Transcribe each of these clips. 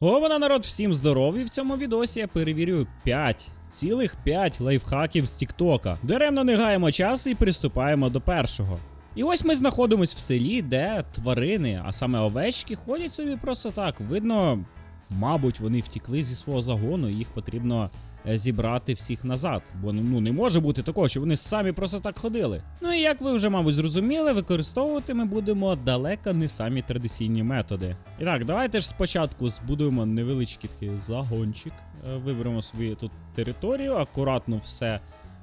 Ована народ, всім здорові! В цьому відосі я перевірю 5, цілих 5 лайфхаків з Тіктока. Даремно не гаємо час і приступаємо до першого. І ось ми знаходимось в селі, де тварини, а саме овечки, ходять собі просто так. Видно, мабуть, вони втікли зі свого загону, і їх потрібно зібрати всіх назад. Бо ну не може бути такого, що вони самі просто так ходили. Ну і як ви вже, мабуть, зрозуміли, використовувати ми будемо далеко не самі традиційні методи. І так, давайте ж спочатку збудуємо невеличкий такий загончик. Е, Виберемо собі тут територію, акуратно все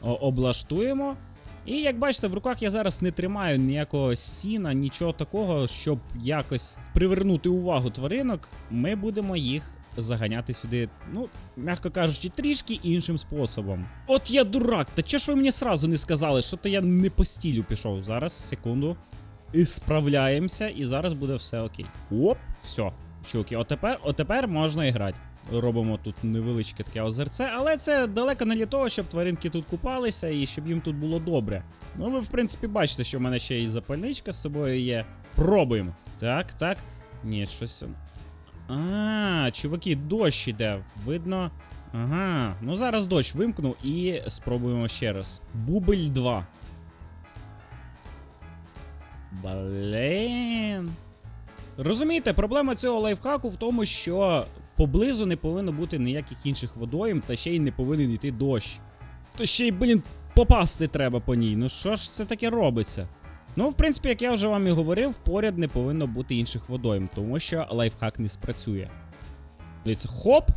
облаштуємо. І як бачите, в руках я зараз не тримаю ніякого сіна, нічого такого, щоб якось привернути увагу тваринок. Ми будемо їх заганяти сюди, ну, м'яко кажучи, трішки іншим способом. От я дурак, та чого ж ви мені сразу не сказали, що то я не по стілю пішов. Зараз, секунду. І справляємося, і зараз буде все окей. Оп, все. Чуки, отепер, отепер можна і грати. Робимо тут невеличке таке озерце, але це далеко не для того, щоб тваринки тут купалися і щоб їм тут було добре. Ну, ви, в принципі, бачите, що в мене ще і запальничка з собою є. Пробуємо. Так, так. Ні, щось. А, чуваки, дощ іде. Видно. Ага, ну зараз дощ вимкну і спробуємо ще раз. Бубль 2. Блін. Розумієте, проблема цього лайфхаку в тому, що поблизу не повинно бути ніяких інших водойм, та ще й не повинен йти дощ. То ще й, блін, попасти треба по ній. Ну що ж це таке робиться? Ну, в принципі, як я вже вам і говорив, поряд не повинно бути інших водойм, тому що лайфхак не спрацює. Дивіться, хоп!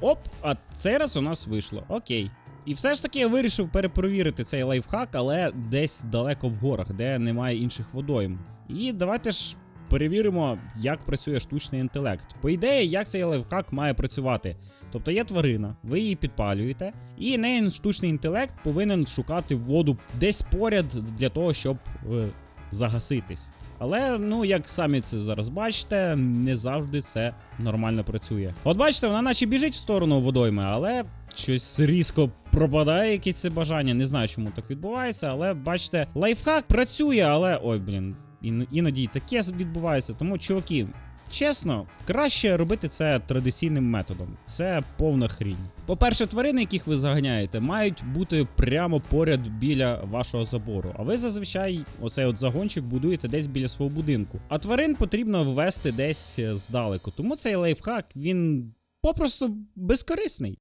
Оп, а цей раз у нас вийшло. Окей. І все ж таки я вирішив перепровірити цей лайфхак, але десь далеко в горах, де немає інших водойм. І давайте ж перевіримо, як працює штучний інтелект. По ідеї, як цей лайфхак має працювати. Тобто є тварина, ви її підпалюєте, і неї штучний інтелект повинен шукати воду десь поряд для того, щоб е, загаситись. Але, ну, як самі це зараз бачите, не завжди це нормально працює. От бачите, вона наче біжить в сторону водойми, але щось різко пропадає якесь це бажання. Не знаю, чому так відбувається, але бачите, лайфхак працює, але. Ой, блін, іноді таке відбувається. Тому, чуваки, Чесно, краще робити це традиційним методом. Це повна хрінь. По-перше, тварини, яких ви заганяєте, мають бути прямо поряд біля вашого забору. А ви зазвичай оцей от загончик будуєте десь біля свого будинку. А тварин потрібно ввести десь здалеку. Тому цей лайфхак він попросту безкорисний.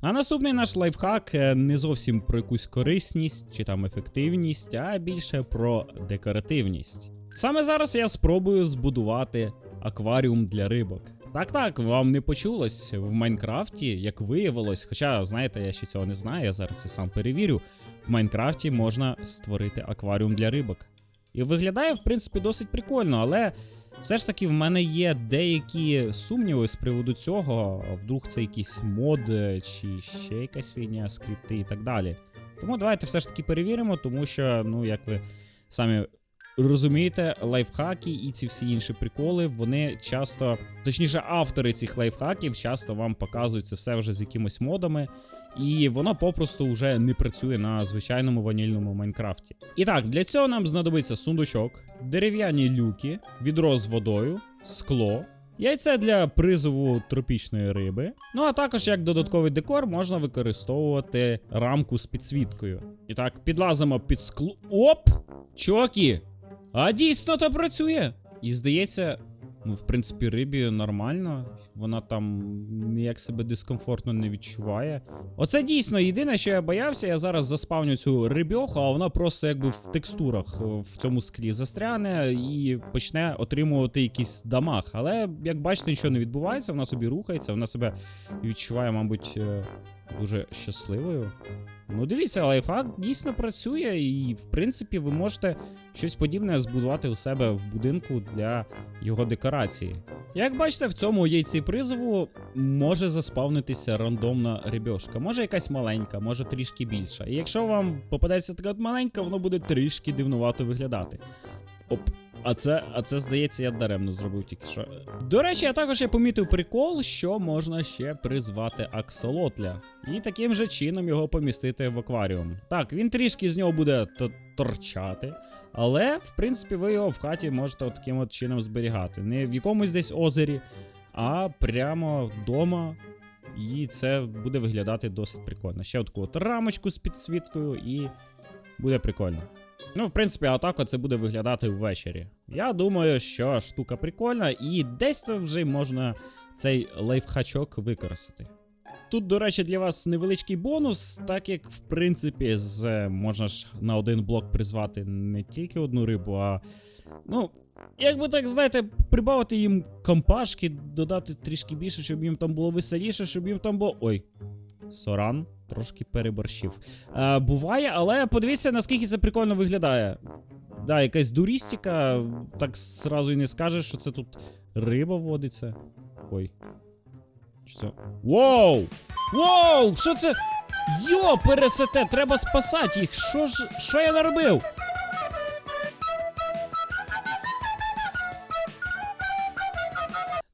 А наступний наш лайфхак е, не зовсім про якусь корисність чи там ефективність, а більше про декоративність. Саме зараз я спробую збудувати акваріум для рибок. Так, так, вам не почулось в Майнкрафті, як виявилось, хоча, знаєте, я ще цього не знаю, я зараз це сам перевірю. В Майнкрафті можна створити акваріум для рибок. І виглядає, в принципі, досить прикольно, але все ж таки в мене є деякі сумніви з приводу цього. Вдруг це якийсь мод е, чи ще якась фігня, скрипти і так далі. Тому давайте все ж таки перевіримо, тому що, ну, як ви самі розумієте, лайфхаки і ці всі інші приколи, вони часто, точніше, автори цих лайфхаків часто вам показують це все вже з якимось модами. І воно попросту вже не працює на звичайному ванільному Майнкрафті. І так, для цього нам знадобиться сундучок, дерев'яні люки, відро з водою, скло. Яйце для призову тропічної риби. Ну а також як додатковий декор можна використовувати рамку з підсвіткою. І так, підлазимо під скло. Оп! Чуваки! А дійсно то працює! І здається, ну, в принципі, рибі нормально. Вона там ніяк себе дискомфортно не відчуває. Оце дійсно єдине, що я боявся, я зараз заспавню цю рибьоху, а вона просто якби в текстурах е, в цьому склі застряне і почне отримувати якийсь дамаг. Але як бачите, нічого не відбувається, вона собі рухається, вона себе відчуває, мабуть, е, дуже щасливою. Ну, дивіться, лайфхак дійсно працює, і в принципі ви можете щось подібне збудувати у себе в будинку для його декорації. Як бачите, в цьому яйці призову може заспавнитися рандомна рибьошка. Може якась маленька, може трішки більша. І якщо вам попадеться така маленька, воно буде трішки дивнувато виглядати. Оп. А це, а це, здається, я даремно зробив тільки що. До речі, я також я помітив прикол, що можна ще призвати аксолотля. І таким же чином його помістити в акваріум. Так, він трішки з нього буде торчати, але, в принципі, ви його в хаті можете от таким от чином зберігати. Не в якомусь десь озері, а прямо вдома. І це буде виглядати досить прикольно. Ще таку от рамочку з підсвіткою, і буде прикольно. Ну, в принципі, атака це буде виглядати ввечері. Я думаю, що штука прикольна, і десь вже можна цей лайфхачок використати. Тут, до речі, для вас невеличкий бонус, так як, в принципі, з можна ж на один блок призвати не тільки одну рибу, а. Ну, як би так, знаєте, прибавити їм компашки, додати трішки більше, щоб їм там було веселіше, щоб їм там було. Ой. Соран, трошки переборщив. Е, буває, але подивіться, наскільки це прикольно виглядає. Да, якась дурістика, так зразу і не скажеш, що це тут риба водиться. Ой. Що? Воу! Воу! Що це? Йо, пересете, треба спасати їх. Що ж. Що я наробив?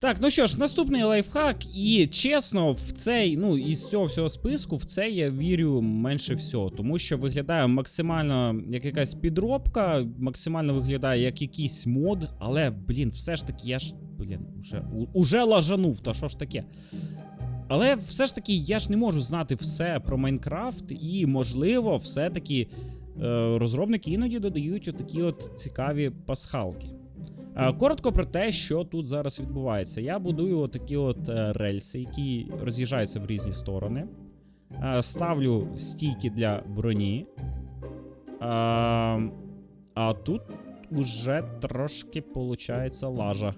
Так, ну що ж, наступний лайфхак, і чесно, в цей, ну, із цього всього списку, в це я вірю менше всього, тому що виглядає максимально як якась підробка, максимально виглядає як якийсь мод, але, блін, все ж таки, я ж, блін, уже, уже лажанув, та що ж таке? Але все ж таки я ж не можу знати все про Майнкрафт, і, можливо, все-таки е, розробники іноді додають отакі от цікаві пасхалки. Е, Коротко про те, що тут зараз відбувається. Я будую отакі от е, рельси, які роз'їжджаються в різні сторони. Е, Ставлю стійки для броні. А тут уже трошки получається лажа.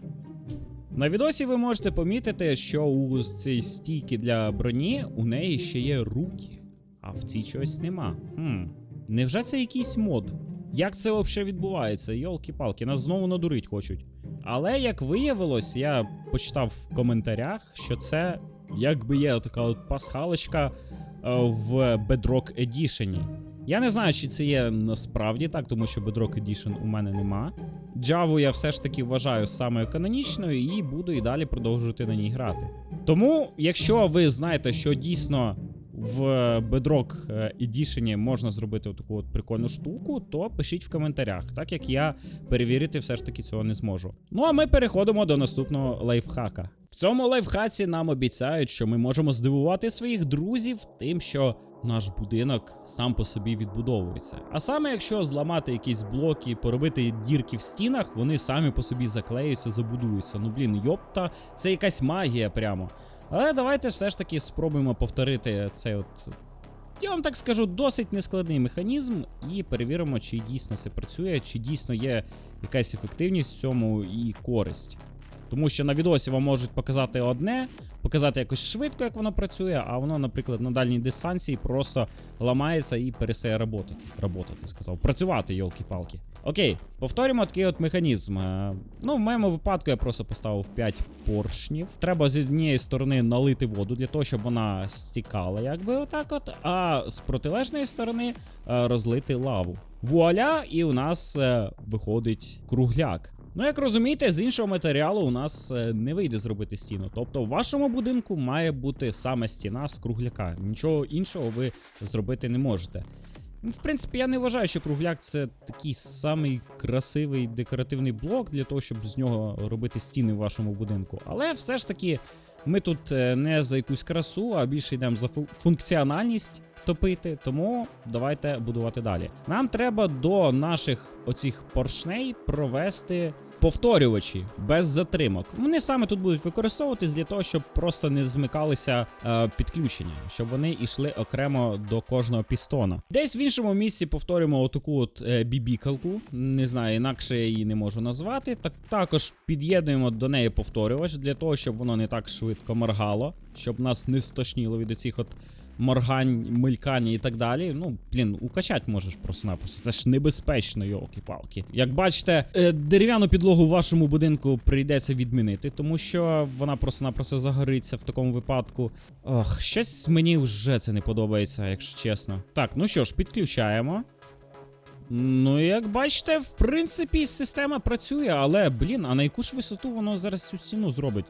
На відосі ви можете помітити, що у цій стійки для броні у неї ще є руки, а в цій чогось нема. Хм. Невже це якийсь мод? Як це взагалі відбувається? Йолки-палки, нас знову надурить хочуть. Але як виявилось, я почитав в коментарях, що це якби є така от пасхалочка е, в Bedrock Edition. Я не знаю, чи це є насправді так, тому що Bedrock Edition у мене нема. Java я все ж таки вважаю самою канонічною і буду і далі продовжувати на ній грати. Тому, якщо ви знаєте, що дійсно в Bedrock е, Edition можна зробити таку от прикольну штуку, то пишіть в коментарях, так як я перевірити все ж таки цього не зможу. Ну а ми переходимо до наступного лайфхака. В цьому лайфхаці нам обіцяють, що ми можемо здивувати своїх друзів тим, що наш будинок сам по собі відбудовується. А саме якщо зламати якісь блоки, поробити дірки в стінах, вони самі по собі заклеються, забудуються. Ну блін, йопта, це якась магія прямо. Але давайте все ж таки спробуємо повторити цей от. Я вам так скажу, досить нескладний механізм, і перевіримо, чи дійсно це працює, чи дійсно є якась ефективність в цьому і користь. Тому що на відосі вам можуть показати одне, показати якось швидко, як воно працює, а воно, наприклад, на дальній дистанції просто ламається і перестає работати. Работати, сказав. Працювати, йолки-палки. Окей, повторюємо такий от механізм. Е, Ну, в моєму випадку я просто поставив 5 поршнів. Треба з однієї сторони налити воду для того, щоб вона стікала, якби отак от. А з протилежної сторони е, розлити лаву. Вуаля, і у нас е, виходить кругляк. Ну, як розумієте, з іншого матеріалу у нас е, не вийде зробити стіну. Тобто, в вашому будинку має бути саме стіна з кругляка. Нічого іншого ви зробити не можете. Ну, В принципі, я не вважаю, що кругляк це такий самий красивий декоративний блок для того, щоб з нього робити стіни в вашому будинку. Але все ж таки, ми тут е, не за якусь красу, а більше йдемо за фу- функціональність топити. Тому давайте будувати далі. Нам треба до наших оцих поршней провести. Повторювачі без затримок. Вони саме тут будуть використовуватись для того, щоб просто не змикалися е, підключення, щоб вони йшли окремо до кожного пістона. Десь в іншому місці повторюємо отаку от е, бібікалку. Не знаю, інакше я її не можу назвати. Так також під'єднуємо до неї повторювач для того, щоб воно не так швидко моргало, щоб нас не стошніло від оцих от моргань, мелькання і так далі. Ну, блін, укачать можеш просто-напросто. Це ж небезпечно, йолки-палки. Як бачите, е, дерев'яну підлогу в вашому будинку прийдеться відмінити, тому що вона просто-напросто загориться в такому випадку. Ох, щось мені вже це не подобається, якщо чесно. Так, ну що ж, підключаємо. Ну, як бачите, в принципі, система працює, але, блін, а на яку ж висоту воно зараз цю стіну зробить?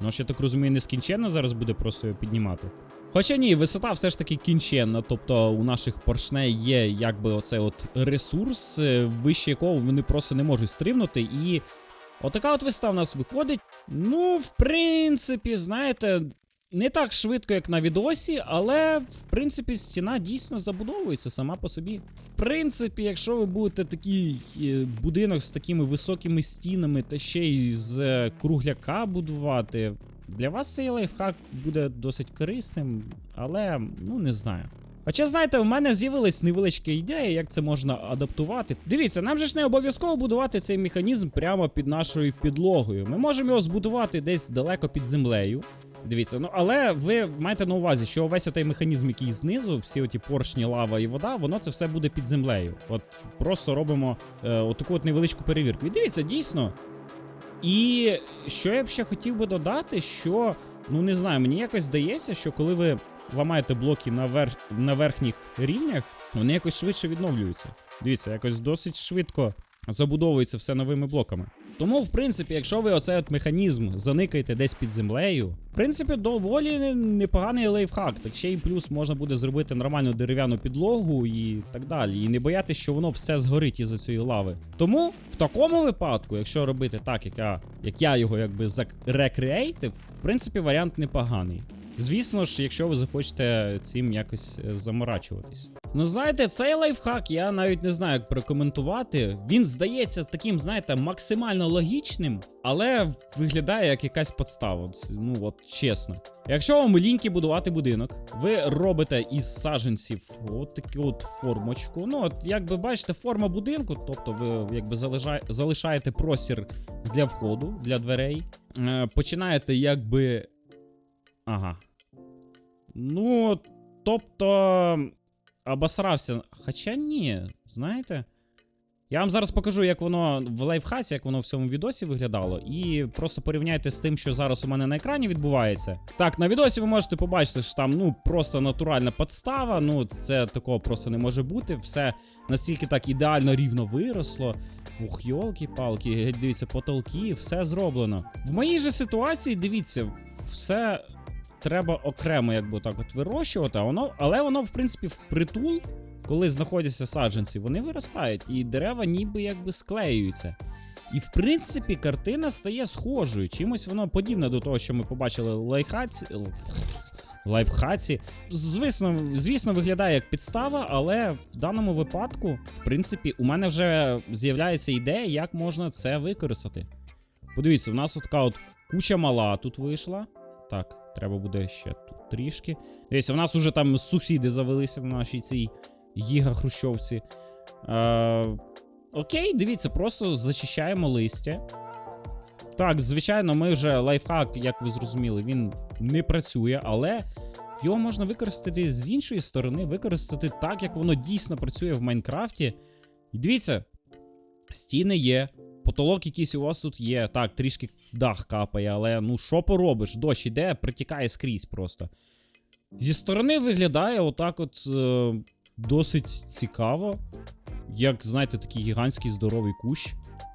Ну, я так розумію, нескінченно зараз буде просто його піднімати. Хоча ні, висота все ж таки кінченна, тобто у наших поршней є якби оцей от ресурс, е, вище якого вони просто не можуть стрибнути. І отака от висота в нас виходить. Ну, в принципі, знаєте, не так швидко, як на відосі, але в принципі стіна дійсно забудовується сама по собі. В принципі, якщо ви будете такий е, будинок з такими високими стінами та ще й з е, кругляка будувати, для вас цей лайфхак буде досить корисним, але ну не знаю. Хоча, знаєте, в мене з'явилась невеличка ідея, як це можна адаптувати. Дивіться, нам же ж не обов'язково будувати цей механізм прямо під нашою підлогою. Ми можемо його збудувати десь далеко під землею. Дивіться, ну але ви маєте на увазі, що весь отей механізм, який знизу, всі оті поршні, лава і вода, воно це все буде під землею. От просто робимо е, отаку от невеличку перевірку. І дивіться, дійсно. І що я б ще хотів би додати, що ну не знаю, мені якось здається, що коли ви ламаєте блоки на, верх... на верхніх рівнях, вони якось швидше відновлюються. Дивіться, якось досить швидко забудовується все новими блоками. Тому, в принципі, якщо ви оцей от механізм заникаєте десь під землею, в принципі, доволі непоганий лайфхак. Так ще й плюс можна буде зробити нормальну дерев'яну підлогу і так далі. І не боятися, що воно все згорить із-за цієї лави. Тому в такому випадку, якщо робити так, як я, як я його якби закрекреейтив, в принципі, варіант непоганий. Звісно ж, якщо ви захочете цим якось е, заморачуватись. Ну, знаєте, цей лайфхак я навіть не знаю, як прокоментувати. Він здається таким, знаєте, максимально логічним, але виглядає як якась подстава. Ну, от чесно. Якщо вам ліньки будувати будинок, ви робите із саджанців от таку от формочку. Ну, от як ви бачите, форма будинку, тобто ви якби залишає- залишаєте простір для входу, для дверей. Е, починаєте якби. Ага. Ну, тобто. Обосрався. Хоча ні, знаєте. Я вам зараз покажу, як воно в лайфхаці, як воно в цьому відосі виглядало. І просто порівняйте з тим, що зараз у мене на екрані відбувається. Так, на відосі ви можете побачити, що там ну просто натуральна подстава. Ну, це такого просто не може бути. Все настільки так ідеально рівно виросло. Ух, йолки-палки, дивіться, потолки, все зроблено. В моїй же ситуації, дивіться, все треба окремо, якби так от вирощувати, воно, але воно, в принципі, впритул, коли знаходяться саджанці, вони виростають, і дерева ніби якби склеюються. І в принципі картина стає схожою. Чимось воно подібне до того, що ми побачили в лайфхаці. Лайфхаці. Звісно, звісно, виглядає як підстава, але в даному випадку, в принципі, у мене вже з'являється ідея, як можна це використати. Подивіться, в нас от така от куча мала тут вийшла. Так, треба буде ще тут трішки. Дивіться, в нас уже там сусіди завелися в нашій цій гіга-хрущовці. Е, окей, дивіться, просто зачищаємо листя. Так, звичайно, ми вже лайфхак, як ви зрозуміли, він не працює, але його можна використати з іншої сторони, використати так, як воно дійсно працює в Майнкрафті. І дивіться, стіни є, потолок якийсь у вас тут є. Так, трішки дах капає, але ну що поробиш? Дощ іде, притікає скрізь просто. Зі сторони виглядає отак от е, досить цікаво. Як, знаєте, такий гігантський здоровий кущ.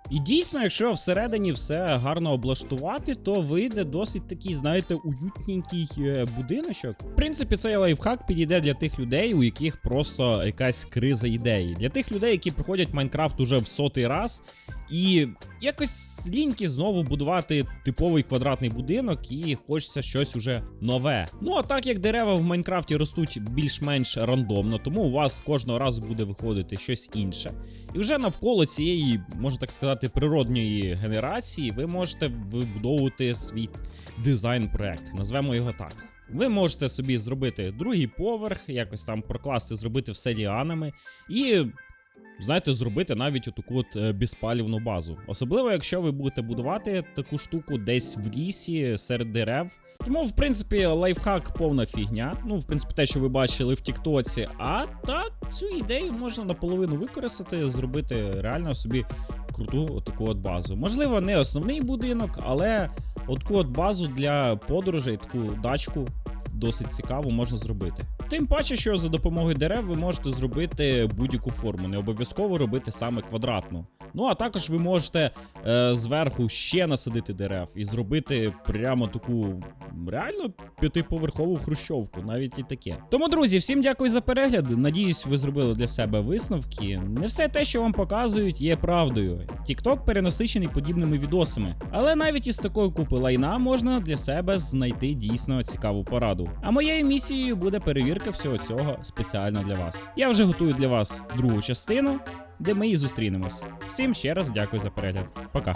І дійсно, якщо всередині все гарно облаштувати, то вийде досить такий, знаєте, уютненький е, будиночок. В принципі, цей лайфхак підійде для тих людей, у яких просто якась криза ідеї. Для тих людей, які проходять Майнкрафт уже в сотий раз, і якось ліньки знову будувати типовий квадратний будинок, і хочеться щось уже нове. Ну а так як дерева в Майнкрафті ростуть більш-менш рандомно, тому у вас кожного разу буде виходити щось інше. І вже навколо цієї, можна так сказати, природньої генерації ви можете вибудовувати свій дизайн-проект. Назвемо його так. Ви можете собі зробити другий поверх, якось там прокласти, зробити все ліанами і. Знаєте, зробити навіть отаку от е, безпалівну базу. Особливо, якщо ви будете будувати таку штуку десь в лісі серед дерев. Тому, в принципі, лайфхак повна фігня. Ну, в принципі, те, що ви бачили в Тіктоці. А так, цю ідею можна наполовину використати, зробити реально собі круту таку от базу. Можливо, не основний будинок, але отаку от базу для подорожей, таку дачку досить цікаво можна зробити. Тим паче, що за допомогою дерев ви можете зробити будь-яку форму, не обов'язково робити саме квадратну. Ну а також ви можете е, зверху ще насадити дерев і зробити прямо таку реально п'ятиповерхову хрущовку, навіть і таке. Тому, друзі, всім дякую за перегляд. Надіюсь, ви зробили для себе висновки. Не все те, що вам показують, є правдою. TikTok перенасичений подібними відосами, але навіть із такої купи лайна можна для себе знайти дійсно цікаву пораду. А моєю місією буде перевірка всього цього спеціально для вас. Я вже готую для вас другу частину, де ми і зустрінемось. Всім ще раз дякую за перегляд. Пока.